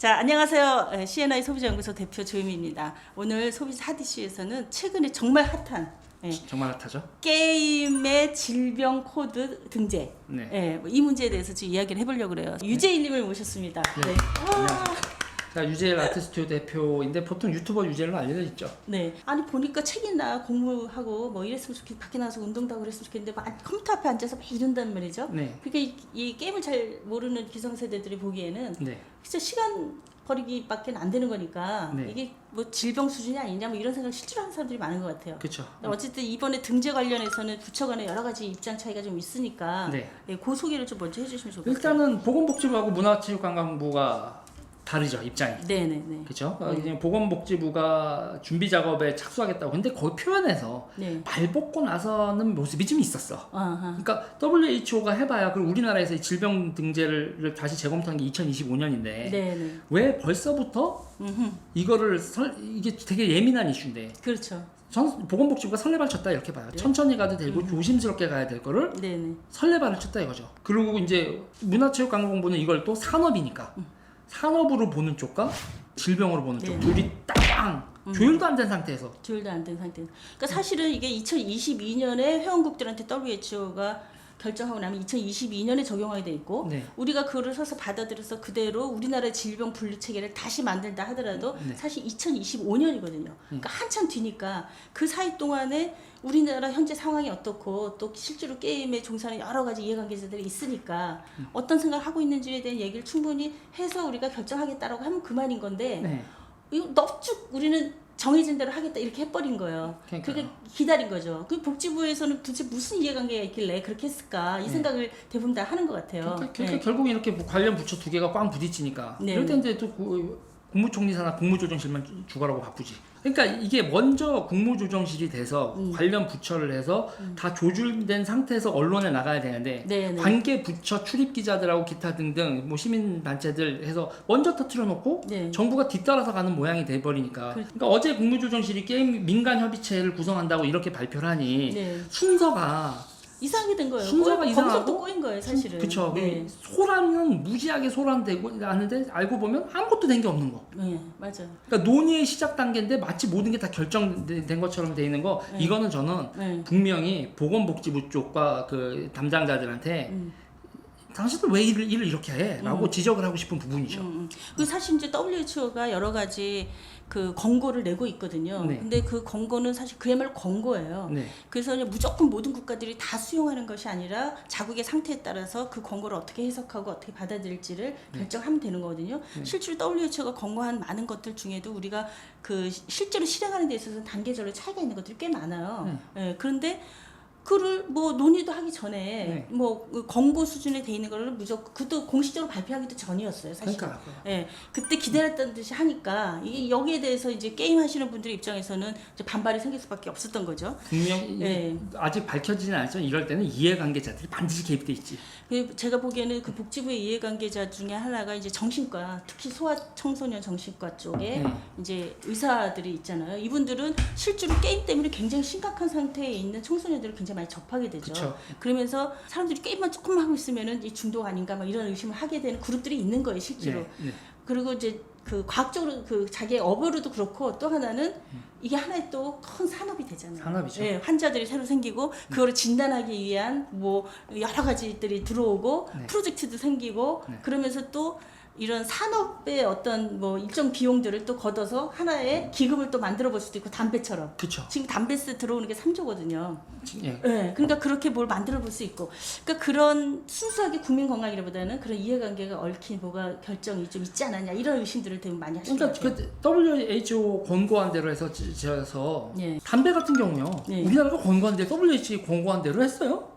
자, 안녕하세요. 에, CNI 소비자연구소 대표 조유미입니다. 오늘 소비자 하디슈에서는 최근에 정말 핫한 예, 정말 핫하죠? 게임의 질병 코드 등재. 네. 예, 뭐이 문제에 대해서 지금 이야기를 해보려고 그래요. 유재일님을 모셨습니다. 네. 네. 와, 자 유재일 아티스트 대표인데 보통 유튜버 유재일로 알려져 있죠. 네. 아니 보니까 책이나 공부하고 뭐 이랬으면 좋겠, 밖에 나가서 운동도 하고 그랬으면 좋겠는데 막 컴퓨터 앞에 앉아서 막 이런단 말이죠. 네. 그러니까 이, 이 게임을 잘 모르는 기성세대들이 보기에는 네. 진짜 시간 버리기밖에 안 되는 거니까 네. 이게 뭐 질병 수준이 아니냐 뭐 이런 생각 실제로 하는 사람들이 많은 것 같아요. 그렇죠. 어쨌든 이번에 등재 관련해서는 부처 간에 여러 가지 입장 차이가 좀 있으니까 네. 네, 그 소개를 좀 먼저 해주시면 좋겠어요. 일단은 보건복지부하고 문화체육관광부가 다르죠 입장이. 네네네. 그렇죠. 네. 보건복지부가 준비 작업에 착수하겠다고. 근데 거기 표현에서 네. 발 뻗고 나서는 모습이 좀 있었어. 아하. 그러니까 WHO가 해봐야 그리고 우리나라에서 이 질병 등재를 다시 재검토한 게 2025년인데 네네. 왜 벌써부터 음흠. 이거를 설, 이게 되게 예민한 이슈인데 그렇죠. 전 보건복지부가 설레발 쳤다 이렇게 봐요. 네. 천천히 가도 되고 음. 조심스럽게 가야 될 거를 네네. 설레발을 쳤다 이거죠. 그리고 이제 문화체육관광부는 이걸 또 산업이니까 산업으로 보는 쪽과 질병으로 보는 쪽 네. 둘이 딱빵 음. 조율도 안 된 상태에서 조율도 안 된 상태. 그러니까 사실은 이게 2022년에 회원국들한테 WHO가 결정하고 나면 2022년에 적용하게 돼 있고 네. 우리가 그거를 서서 받아들여서 그대로 우리나라의 질병 분류 체계를 다시 만들다 하더라도 네. 사실 2025년이거든요. 그러니까 한참 뒤니까 그 사이 동안에 우리나라 현재 상황이 어떻고 또 실제로 게임에 종사하는 여러 가지 이해관계자들이 있으니까 음. 어떤 생각을 하고 있는지에 대한 얘기를 충분히 해서 우리가 결정하겠다라고 하면 그만인 건데 네. 이거 넙죽 우리는 정해진 대로 하겠다 이렇게 해버린 거예요. 그러니까요. 그게 기다린 거죠. 그 복지부에서는 도대체 무슨 이해관계가 있길래 그렇게 했을까 이 네. 생각을 대부분 다 하는 것 같아요. 그러니까, 그러니까 네. 결국 이렇게 뭐 관련 부처 두 개가 꽝 부딪히니까 네. 이럴 때 이제 또 그- 국무총리사나 국무조정실만 죽어라고 바쁘지. 그러니까 이게 먼저 국무조정실이 돼서 음. 관련 부처를 해서 다 조율된 상태에서 언론에 나가야 되는데 네, 네. 관계 부처 출입 기자들하고 기타 등등 뭐 시민 단체들 해서 먼저 터트려 놓고 네. 정부가 뒤따라서 가는 모양이 돼 버리니까. 그- 그러니까 어제 국무조정실이 게임 민간 협의체를 구성한다고 이렇게 발표를 하니 네. 순서가 이상하게 된 거예요. 순서가 꼬- 이상하고 꼬인 거예요, 사실은. 그쵸. 네. 소란은 무지하게 소란되고 하는데 알고 보면 아무것도 된 게 없는 거. 네, 맞아요. 그러니까 논의의 시작 단계인데 마치 모든 게 다 결정된 것처럼 돼 있는 거. 네. 이거는 저는 네. 분명히 보건복지부 쪽과 그 담당자들한테 음. 당신들 왜 일을, 일을 이렇게 해? 라고 음. 지적을 하고 싶은 부분이죠. 음, 음. 그 사실 이제 WHO가 여러 가지 그 권고를 내고 있거든요. 네. 근데 그 권고는 사실 그야말로 권고예요. 네. 그래서 무조건 모든 국가들이 다 수용하는 것이 아니라 자국의 상태에 따라서 그 권고를 어떻게 해석하고 어떻게 받아들일지를 결정하면 되는 거거든요. 실제로 WHO가 권고한 많은 것들 중에도 우리가 그 시- 실제로 실행하는 데 있어서 단계별로 차이가 있는 것들이 꽤 많아요. 예, 그런데 그를 뭐 논의도 하기 전에 네. 뭐그 권고 수준에 돼 있는 거를 무조건 그것도 공식적으로 발표하기도 전이었어요. 사실. 그러니까 예, 그때 기다렸던 듯이 하니까 이게 여기에 대해서 이제 게임 하시는 분들 입장에서는 이제 반발이 생길 수밖에 없었던 거죠. 분명히 네. 아직 밝혀지진 않지만 이럴 때는 이해관계자들이 반드시 개입돼 있지. 그 제가 보기에는 그 복지부의 이해관계자 중에 하나가 이제 정신과, 특히 소아 청소년 정신과 쪽에 네. 이제 의사들이 있잖아요. 이분들은 실제로 게임 때문에 굉장히 심각한 상태에 있는 청소년들을 굉장히 많이 접하게 되죠. 그쵸. 그러면서 사람들이 게임만 조금만 하고 있으면은 이 중독 아닌가 막 이런 의심을 하게 되는 그룹들이 있는 거예요, 실제로. 네. 네. 그리고 이제 그 과학적으로 그 자기의 업으로도 그렇고 또 하나는 이게 하나의 또 큰 산업이 되잖아요. 산업이죠. 예, 환자들이 새로 생기고 그거를 진단하기 위한 뭐 여러 가지들이 들어오고 네. 프로젝트도 생기고 네. 그러면서 또 이런 산업의 어떤 뭐 일정 비용들을 또 걷어서 하나의 기금을 또 만들어 볼 수도 있고 담배처럼 그쵸. 지금 담배세 들어오는 게 3조거든요. 예. 예, 그러니까 그렇게 뭘 만들어 볼 수 있고, 그러니까 그런 순수하게 국민 건강이라보다는 그런 이해관계가 얽힌 뭐가 결정이 좀 있지 않았냐 이런 의심들을 되게 많이 하시는 것 그러니까. 그 WHO 권고한 대로 해서 지- 지어서 예. 담배 같은 경우요. 네. 우리나라가 권고한 대로 WHO 권고한 대로 했어요.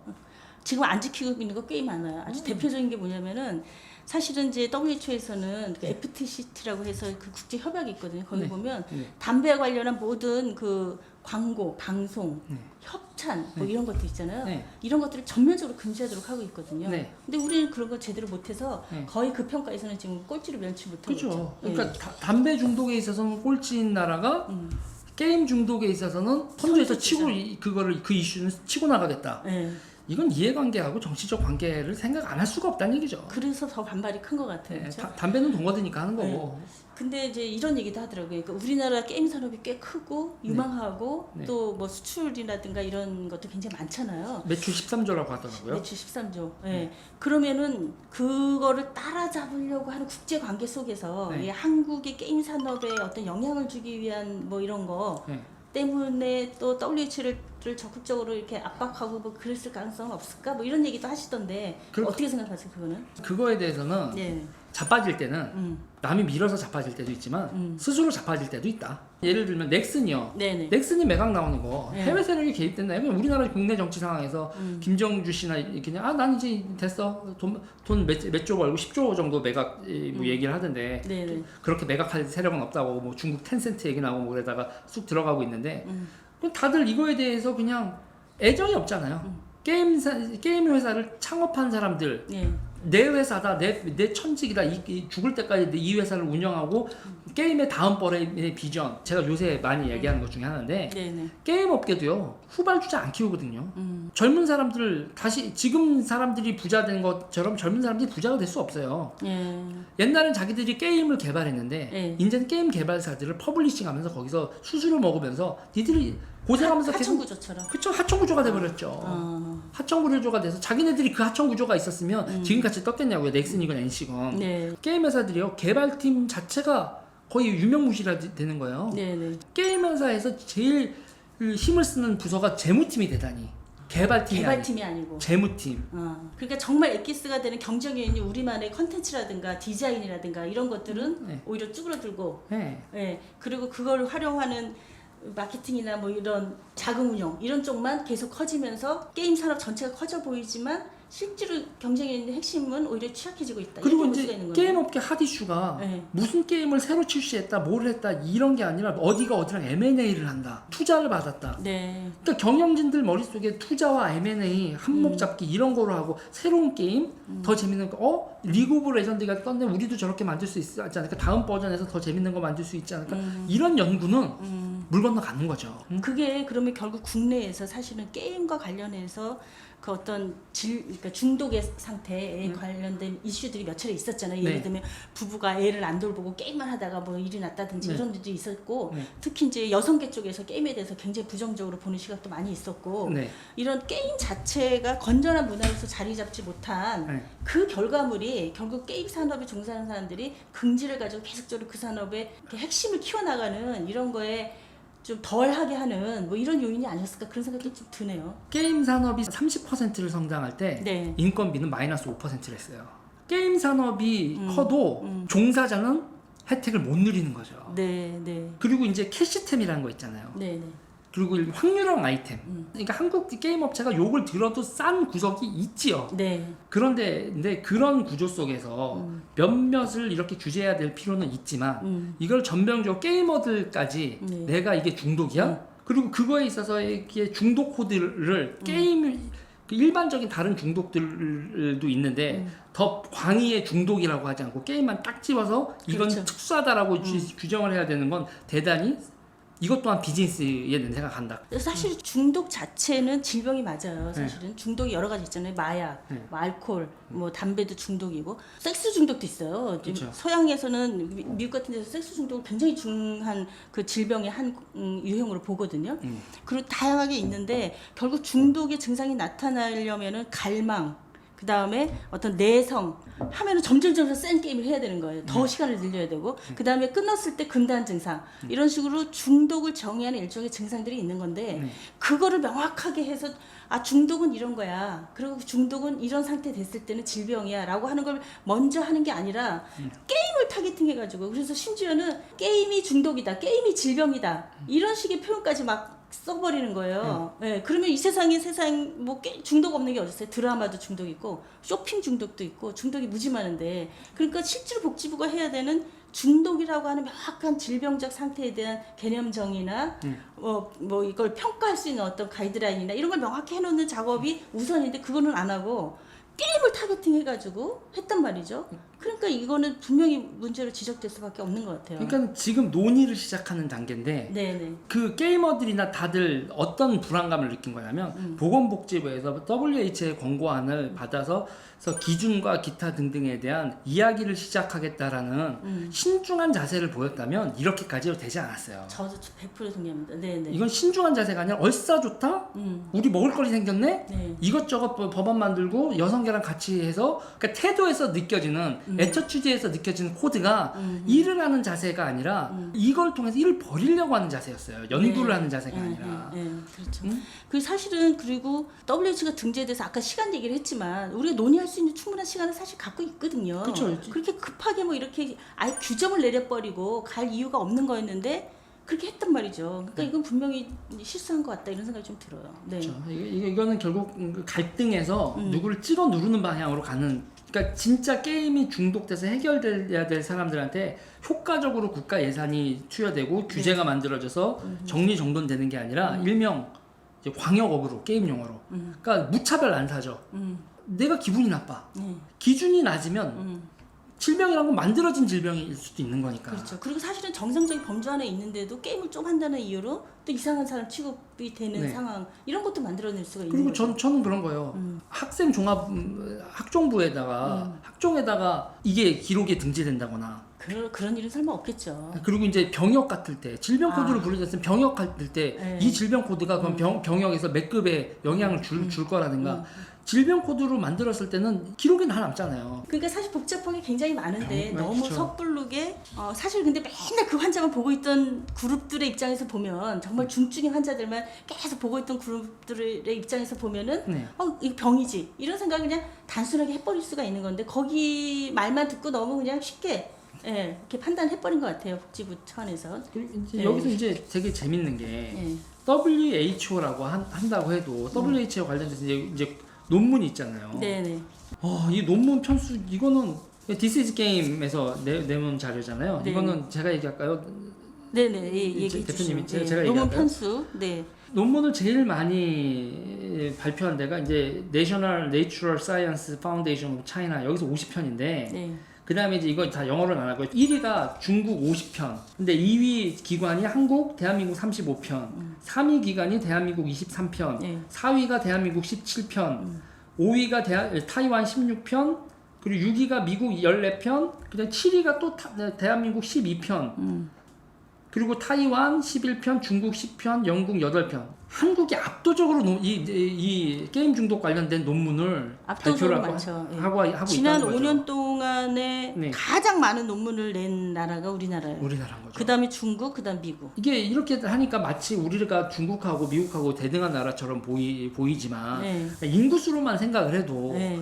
지금 안 지키고 있는 거 꽤 많아요. 아주 음. 대표적인 게 뭐냐면은 사실은 이제 WHO에서는 그 FTCT라고 해서 그 국제 협약이 있거든요. 거기 네. 보면 네. 담배에 관련한 모든 그 광고, 방송, 네. 협찬 뭐 네. 이런 것들 있잖아요. 네. 이런 것들을 전면적으로 금지하도록 하고 있거든요. 네. 근데 우리는 그런 거 제대로 못해서 네. 거의 그 평가에서는 지금 꼴찌로 면치 못하고 그죠. 있죠. 그러니까 다- 담배 중독에 있어서는 꼴찌인 나라가 음. 게임 중독에 있어서는 선두에서 선두주자. 치고 이- 그거를 그 이슈는 치고 나가겠다. 예. 이건 이해관계하고 정치적 관계를 생각 안 할 수가 없다는 얘기죠. 그래서 더 반발이 큰 것 같아요. 네, 그렇죠? 다- 담배는 동거드니까 하는 거고. 근데 이제 이런 얘기도 하더라고요. 그러니까 우리나라 게임 산업이 꽤 크고 유망하고 네. 또뭐 수출이라든가 이런 것도 굉장히 많잖아요. 매출 13조라고 하더라고요. 매출 13조. 예. 그러면은 그거를 따라잡으려고 하는 국제 관계 속에서 네. 이 한국의 게임 산업에 어떤 영향을 주기 위한 뭐 이런 거 네. 때문에 또 WH를 적극적으로 이렇게 압박하고 뭐 그랬을 가능성은 없을까? 뭐 이런 얘기도 하시던데 그렇- 어떻게 생각하세요, 그거는? 그거에 대해서는 네. 자빠질 때는 음. 남이 밀어서 자빠질 때도 있지만 음. 스스로 자빠질 때도 있다. 예를 들면 넥슨이요. 네, 네. 넥슨이 매각 나오는 거 네. 해외 세력이 개입된다. 그냥 우리나라 국내 정치 상황에서 음. 김정주 씨나 그냥 아난 이제 됐어 돈돈몇조 벌고 10조 정도 매각 이, 뭐 음. 얘기를 하던데 네, 네. 그렇게 매각할 세력은 없다고 뭐 중국 텐센트 얘기 나오고 뭐 그러다가 쑥 들어가고 있는데 음. 다들 이거에 대해서 그냥 애정이 없잖아요. 음. 게임 사 게임 회사를 창업한 사람들 네. 내 회사다 내, 내 천직이다 이, 이 죽을 때까지 내이 회사를 운영하고 게임의 다음번의 비전 제가 요새 많이 얘기하는 것 중에 하나인데 네, 네. 게임 업계도요 후발주자 안 키우거든요 음. 젊은 사람들 다시 지금 사람들이 부자 된 것처럼 젊은 사람들이 부자가 될 수 없어요 예. 옛날엔 자기들이 게임을 개발했는데 네. 이제는 게임 개발사들을 퍼블리싱하면서 거기서 수수료 먹으면서 니들이 고생하면서 하- 계속 하청구조처럼. 그쵸 하청 구조가 돼버렸죠 어. 하청 구조가 돼서 자기네들이 그 하청 구조가 있었으면 음. 지금같이 떴겠냐고요 넥슨이건 NC건 네. 게임 회사들이요 개발팀 자체가 거의 유명무실화 되는 거예요 네, 네. 게임 회사에서 제일 그 힘을 쓰는 부서가 재무팀이 되다니 개발팀이 아니 개발팀이 아니 고. 재무팀 어. 그러니까 정말 엑기스가 되는 경쟁 요인이 우리만의 컨텐츠라든가 디자인이라든가 이런 것들은 네. 오히려 쭈그러들고 네. 예. 그리고 그걸 활용하는 마케팅이나 뭐 이런 자금 운영 이런 쪽만 계속 커지면서 게임 산업 전체가 커져 보이지만 실제로 경쟁에 있는 핵심은 오히려 취약해지고 있다. 그리고 이제 있는 거죠. 게임 업계 핫 이슈가 네. 무슨 게임을 새로 출시했다 뭘 했다 이런 게 아니라 어디가 어디랑 M&A를 한다 투자를 받았다 네. 그러니까 경영진들 머릿속에 투자와 M&A 음. 한몫 잡기 이런 거로 하고 새로운 게임 더 재밌는 거 어? 리그 오브 레전드가 떴네 우리도 저렇게 만들 수 있지 않을까 다음 버전에서 더 재밌는 거 만들 수 있지 않을까 음. 이런 연구는 음. 물 건너 가는 거죠 음? 그게 그러면 결국 국내에서 사실은 게임과 관련해서 그 어떤 질, 그러니까 중독의 상태에 음. 관련된 이슈들이 몇 차례 있었잖아요. 네. 예를 들면 부부가 애를 안 돌보고 게임만 하다가 뭐 일이 났다든지 네. 이런 일도 있었고 네. 특히 이제 여성계 쪽에서 게임에 대해서 굉장히 부정적으로 보는 시각도 많이 있었고 네. 이런 게임 자체가 건전한 문화에서 자리 잡지 못한 네. 그 결과물이 결국 게임 산업에 종사하는 사람들이 긍지를 가지고 계속적으로 그 산업의 핵심을 키워나가는 이런 거에 좀 덜하게 하는 뭐 이런 요인이 아니었을까 그런 생각도 좀 드네요. 게임 산업이 30%를 성장할 때 네. 인건비는 마이너스 5%를 했어요 게임 산업이 음. 커도 음. 종사자는 혜택을 못 누리는 거죠 네, 네, 그리고 이제 캐시템이라는 거 있잖아요 네, 네. 그리고 확률형 아이템. 음. 그러니까 한국 게임 업체가 욕을 들어도 싼 구석이 있지요. 네. 그런데 근데 그런 구조 속에서 음. 몇몇을 이렇게 규제해야 될 필요는 있지만 음. 이걸 전면적으로 게이머들까지 네. 내가 이게 중독이야? 음. 그리고 그거에 있어서 이게 중독 코드를 게임 그 일반적인 다른 중독들도 있는데 음. 더 광의의 중독이라고 하지 않고 게임만 딱 집어서 이건 그렇죠. 특수하다라고 규- 규정을 해야 되는 건 대단히 이것 또한 비즈니스의 냄새가 간다. 사실 중독 자체는 질병이 맞아요. 사실은 중독이 여러 가지 있잖아요. 마약, 네. 뭐 알코올, 뭐 담배도 중독이고 섹스 중독도 있어요. 지금 그렇죠. 서양에서는 미- 미국 같은 데서 섹스 중독을 굉장히 중한 그 질병의 한 음, 유형으로 보거든요. 음. 그리고 다양하게 있는데 결국 중독의 증상이 나타나려면은 갈망, 그 다음에 어떤 내성 하면은 점점 점점 센 게임을 해야 되는 거예요. 더 시간을 늘려야 되고. 그 다음에 끝났을 때 금단 증상. 이런 식으로 중독을 정의하는 일종의 증상들이 있는 건데 네. 그거를 명확하게 해서 아 중독은 이런 거야. 그리고 중독은 이런 상태 됐을 때는 질병이야라고 하는 걸 먼저 하는 게 아니라 게임을 타겟팅해가지고. 그래서 심지어는 게임이 중독이다, 게임이 질병이다 이런 식의 표현까지 막 써버리는 거예요. 예, 그러면 이 세상에 세상 뭐 게- 중독 없는 게 어딨어요? 드라마도 중독 있고 쇼핑 중독도 있고 중독이 무지 많은데 그러니까 실제로 복지부가 해야 되는 중독이라고 하는 명확한 질병적 상태에 대한 개념 정의나 뭐, 뭐 이걸 평가할 수 있는 어떤 가이드라인이나 이런 걸 명확히 해놓는 작업이 우선인데 그거는 안 하고 게임을 타겟팅 해가지고 했단 말이죠. 그러니까 이거는 분명히 문제로 지적될 수밖에 없는 것 같아요. 그러니까 지금 논의를 시작하는 단계인데 네네. 그 게이머들이나 다들 어떤 불안감을 느낀 거냐면 음. 보건복지부에서 WH의 권고안을 받아서 기준과 기타 등등에 대한 이야기를 시작하겠다라는 음. 신중한 자세를 보였다면 이렇게까지 되지 않았어요. 저도 100% 동의합니다. 네네. 이건 신중한 자세가 아니라 얼싸 좋다? 음. 우리 먹을 거리 생겼네? 네. 이것저것 법- 법안 만들고 여성계랑 같이 해서 그러니까 태도에서 느껴지는 음. 애처취지에서 느껴지는 코드가 음. 일을 하는 자세가 아니라 음. 이걸 통해서 일을 버리려고 하는 자세였어요. 연구를 네. 하는 자세가 네, 아니라. 네, 네, 그렇죠. 음? 그 사실은 그리고 WH가 등재돼서 아까 시간 얘기를 했지만 우리가 논의할 수 있는 충분한 시간을 사실 갖고 있거든요. 그쵸. 그렇게 급하게 뭐 이렇게 아예 규정을 내려버리고 갈 이유가 없는 거였는데 그렇게 했단 말이죠. 그러니까 이건 분명히 실수한 것 같다 이런 생각이 좀 들어요. 네. 그렇죠. 이거, 이거- 이거는 결국 그 갈등에서 음. 누구를 찍어 누르는 방향으로 가는. 그러니까 진짜 게임이 중독돼서 해결돼야 될 사람들한테 효과적으로 국가 예산이 투여되고 규제가 만들어져서 음. 정리정돈되는 게 아니라 일명 이제 광역업으로 게임 용어로. 음. 그러니까 무차별 안 사죠. 음. 내가 기분이 나빠. 네. 기준이 낮으면 음. 질병이란 건 만들어진 질병일 수도 있는 거니까. 그렇죠. 그리고 사실은 정상적인 범주 안에 있는데도 게임을 좀 한다는 이유로 또 이상한 사람 취급이 되는 네. 상황 이런 것도 만들어낼 수가 있는 그리고 거죠. 전, 저는 그런 거예요. 음. 학생 종합 음, 학종부에다가 학종에다가 이게 기록에 등재된다거나 그, 그런 일은 설마 없겠죠. 그리고 이제 병역 같을 때 질병 아. 코드를 부르졌으면 병역 같을 때 네. 이 질병 코드가 그럼 병, 병역에서 몇 급에 영향을 줄, 줄 거라든가 음. 질병 코드로 만들었을 때는 기록이 다 남잖아요. 그러니까 사실 복잡한 게 굉장히 많은데 네, 너무 그렇죠. 섣부르게 어, 사실 근데 맨날 그 환자만 보고 있던 그룹들의 입장에서 보면 정말 중증인 환자들만 계속 보고 있던 그룹들의 입장에서 보면은 네. 어 이거 병이지 이런 생각을 그냥 단순하게 해버릴 수가 있는 건데 거기 말만 듣고 너무 그냥 쉽게 예, 이렇게 판단해버린 것 같아요 복지부 차원에서 이제 네. 여기서 이제 되게 재밌는 게 예. WHO라고 한, 한다고 해도 WHO 관련돼서 이제, 이제 논문이 있잖아요. 네네 어, 이 논문 편수 이거는 This is Game에서 내, 내놓은 자료잖아요. 네. 이거는 제가 얘기할까요? 네네 예, 얘기해 대표님이 주시죠. 제- 제가 논문 얘기할까요? 편수 네 논문을 제일 많이 발표한 데가 이제 National Natural Science Foundation of China 여기서 50편인데 네. 그 다음에 이제 이거 다 영어로 나왔고요. 1위가 중국 50편. 근데 2위 기관이 한국, 대한민국 35편. 3위 기관이 대한민국 23편. 네. 4위가 대한민국 17편. 5위가 대하, 타이완 16편. 그리고 6위가 미국 14편. 그다음 7위가 또 타- 대한민국 12편. 음. 그리고 타이완 11편, 중국 10편, 영국 8편. 한국이 압도적으로 노- 이, 이, 이 게임 중독 관련된 논문을 발표를 하고, 많죠. 예. 하고, 하고 지난 있다는 거죠. 5년 동안에 네. 가장 많은 논문을 낸 나라가 우리나라예요. 우리나라인 거죠. 그다음에 중국, 그다음 미국. 이게 이렇게 하니까 마치 우리가 중국하고 미국하고 대등한 나라처럼 보이, 보이지만 네. 인구수로만 생각을 해도 네.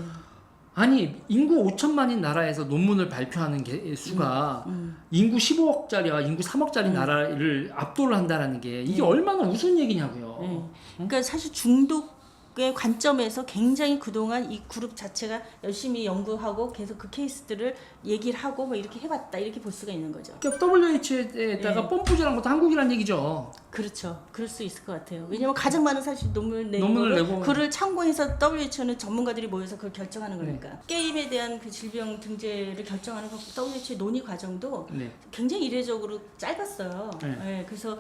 아니 인구 5천만인 나라에서 논문을 발표하는 게 수가 음. 인구 15억짜리와 인구 3억짜리 나라를 압도를 한다라는 게 이게 네. 얼마나 우스운 얘기냐고요. 네. 그러니까 사실 중독 의 관점에서 굉장히 그동안 이 그룹 자체가 열심히 연구하고 계속 그 케이스들을 얘기를 하고 뭐 이렇게 해봤다 이렇게 볼 수가 있는 거죠. 그러니까 WH에다가 네. 펌프질한 것도 한국이란 얘기죠. 그렇죠. 그럴 수 있을 것 같아요. 왜냐면 가장 많은 사실 논문을 내는 논문을 내고. 그를 참고해서 WHO는 전문가들이 모여서 그걸 결정하는 네. 거니까. 게임에 대한 그 질병 등재를 결정하는 거 WHO 논의 과정도 네. 굉장히 이례적으로 짧았어요. 네. 예, 그래서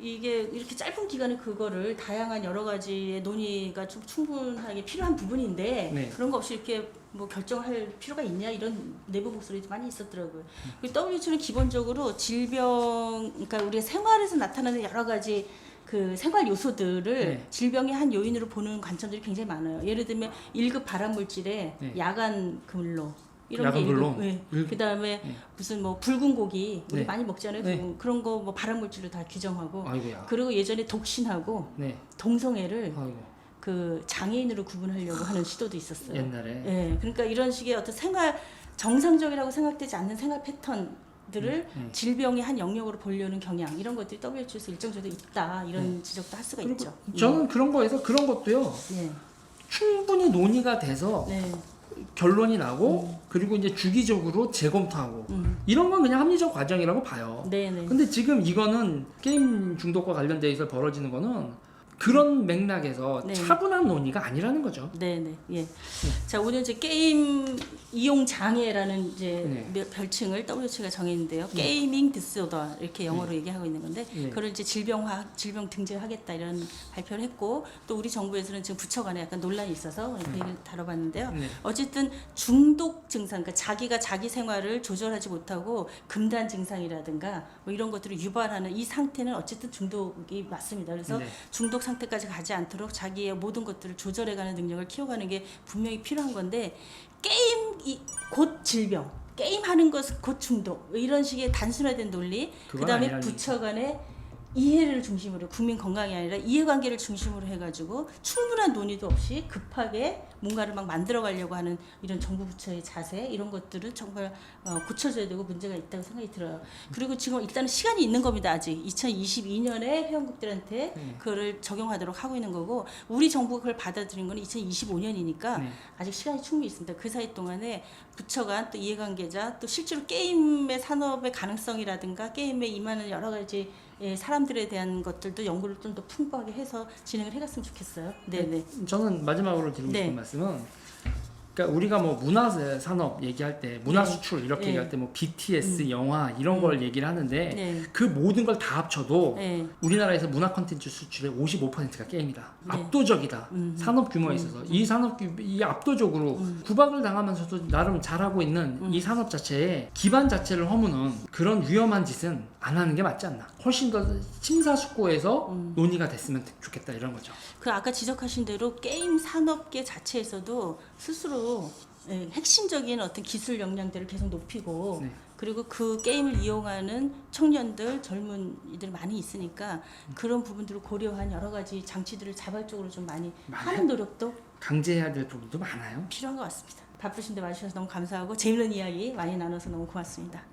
이게 이렇게 짧은 기간에 그거를 다양한 여러 가지의 논의가 좀 충분하게 필요한 부분인데 네. 그런 거 없이 이렇게 뭐 결정할 필요가 있냐 이런 내부 목소리도 많이 있었더라고요. 그리고 WHO는 기본적으로 질병, 그러니까 우리가 생활에서 나타나는 여러 가지 그 생활 요소들을 네. 질병의 한 요인으로 보는 관점들이 굉장히 많아요. 예를 들면 1급 발암 물질에 네. 야간 근로 이런 야간 게 근로? 일급, 네. 일- 그다음에 네. 무슨 뭐 붉은 고기 우리 네. 많이 먹잖아요. 네. 붉은- 그런 거 뭐 발암 물질로 다 규정하고 아이고야. 그리고 예전에 독신하고 네. 동성애를 아이고. 그 장애인으로 구분하려고 하는 시도도 있었어요. 옛날에. 예, 그러니까 이런 식의 어떤 생활 정상적이라고 생각되지 않는 생활 패턴들을 음. 질병의 한 영역으로 보려는 경향 이런 것들이 WHO에서 일정 정도 있다 이런 지적도 할 수가 음. 있죠. 저는 그런 거에서 그런 것도요. 예, 충분히 논의가 돼서 네, 결론이 나고 그리고 이제 주기적으로 재검토하고 음, 이런 건 그냥 합리적 과정이라고 봐요. 네, 네, 근데 지금 이거는 게임 중독과 관련돼서 벌어지는 거는 그런 맥락에서 네. 차분한 논의가 아니라는 거죠. 네네 예. 자 오늘 이제 게임 이용 장애라는 이제 네. 몇- 별칭을 WHO가 정했는데요. 게이밍 디스오더 이렇게 영어로 얘기하고 있는 건데 네. 그걸 이제 질병화 질병 등재하겠다 이런 발표를 했고 또 우리 정부에서는 지금 부처 간에 약간 논란이 있어서 그 얘기를 다뤄봤는데요. 네. 어쨌든 중독 증상, 그러니까 자기가 자기 생활을 조절하지 못하고 금단 증상이라든가 뭐 이런 것들을 유발하는 이 상태는 어쨌든 중독이 맞습니다. 그래서 네. 중독 상 태까지 가지 않도록 자기의 모든 것들을 조절해가는 능력을 키워가는 게 분명히 필요한 건데 게임이 곧 질병, 게임하는 것은 곧 중독 이런 식의 단순화된 논리, 그건 그다음에 아니라는 부처 간의 이해를 중심으로 국민 건강이 아니라 이해관계를 중심으로 해가지고 충분한 논의도 없이 급하게 뭔가를 막 만들어가려고 하는 이런 정부 부처의 자세 이런 것들은 정말 어, 고쳐져야 되고 문제가 있다고 생각이 들어요. 그리고 지금 일단은 시간이 있는 겁니다. 아직 2022년에 회원국들한테 네. 그거를 적용하도록 하고 있는 거고 우리 정부가 그걸 받아들인 건 2025년이니까 네. 아직 시간이 충분히 있습니다. 그 사이 동안에 부처간 또 이해관계자 또 실제로 게임의 산업의 가능성이라든가 게임에 임하는 여러 가지 예, 사람들에 대한 것들도 연구를 좀 더 풍부하게 해서 진행을 해갔으면 좋겠어요. 네 네. 저는 마지막으로 드리고 네. 싶은 말씀은 그러니까 우리가 뭐 문화 산업 얘기할 때 문화 네. 수출 이렇게 네. 얘기할 때 뭐 BTS 영화 이런 걸 얘기를 하는데 네. 그 모든 걸 다 합쳐도 네. 우리나라에서 문화 콘텐츠 수출의 55%가 게임이다. 네. 압도적이다. 음. 산업 규모에 있어서 이 산업 규, 이 압도적으로 구박을 당하면서도 나름 잘하고 있는 음. 이 산업 자체의 기반 자체를 허무는 그런 위험한 짓은 안 하는 게 맞지 않나. 훨씬 더 심사숙고해서 음. 논의가 됐으면 좋겠다 이런 거죠. 그 아까 지적하신 대로 게임 산업계 자체에서도 스스로 예, 핵심적인 어떤 기술 역량들을 계속 높이고 네. 그리고 그 게임을 이용하는 청년들 젊은 이들 많이 있으니까 그런 부분들을 고려한 여러 가지 장치들을 자발적으로 좀 많이 하는 노력도 강제해야 될 부분도 많아요. 필요한 것 같습니다. 바쁘신데 와주셔서 너무 감사하고 재밌는 이야기 많이 나눠서 너무 고맙습니다.